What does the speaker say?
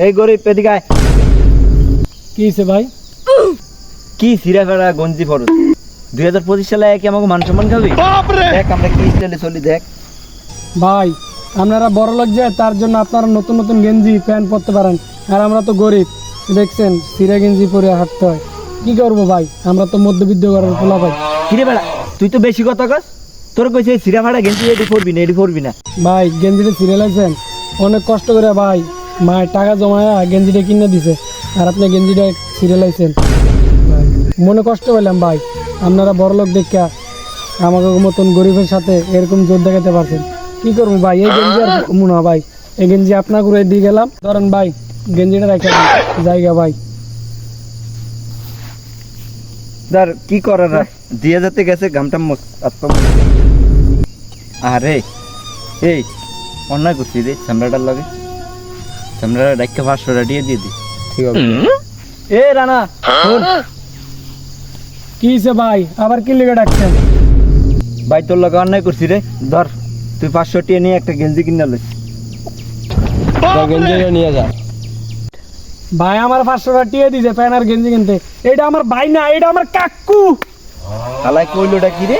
এই গরিব এদিকে আয়। কি হয়েছে ভাই? কি সিরা ফেরা গঞ্জি ফরত দুই হাজার পঁচিশ সালে কি আমাকে মান সম্মান খাবি? দেখ আমরা কি স্টাইলে চলি দেখ। ভাই আপনারা বড় লোক যায় তার জন্য আপনারা নতুন নতুন গেঞ্জি প্যান্ট পরতে পারেন। আর আমরা তো গরিব। দেখছেন সিরা গেঞ্জি পরে হাঁটতে হয়। কি করব ভাই? আমরা তো মধ্যবিত্ত ঘরের পোলা ভাই। কিরে বেড়া তুই তো বেশি কথা কস। তোর কইছে সিরা ফাড়া গেঞ্জি এটি পরবি না এটি পরবি না। ভাই গেঞ্জিটা ছিঁড়ে লাগছেন? অনেক কষ্ট করে ভাই। মায়ের টাকা জমায়া গেঞ্জিটা কিনে দিছে। আর আপনি গেঞ্জিটা ছিঁড়ে লাইছেন। মনে কষ্ট পেলাম ভাই। আপনারা বড় লোক দেখা আমাকে মতন গরিবের সাথে এরকম জোর দেখাতে পারছেন। কি করব ভাই? এই গেঞ্জি আর মনে ভাই। এই গেঞ্জি আপনার করে দিয়ে গেলাম। ধরেন ভাই, গেঞ্জিটা রেখে জায়গা ভাই। তার কি করার দিয়ে যেতে গেছে গামটা আরে, এই, অন্যায় করছি রে চামড়াটার লগে। চামড়াটা ডাক্কা পাঁচশোটা দিয়ে দিয়ে ঠিক আছে। এ রানা শোন, কি হয়েছে ভাই? আবার কি লিখে ডাকছেন ভাই তোর লগে অন্যায় করছি রে। ধর তুই পাঁচশো টিয়ে নিয়ে একটা গেঞ্জি কিনে লইস। গেঞ্জিটা নিয়ে যা। ভাই আমার পাঁচশো টাকা টিয়ে দিছে প্যান আর গেঞ্জি কিনতে। এটা আমার ভাই না এটা আমার কাকু। হালাই কইলোটা কি রে।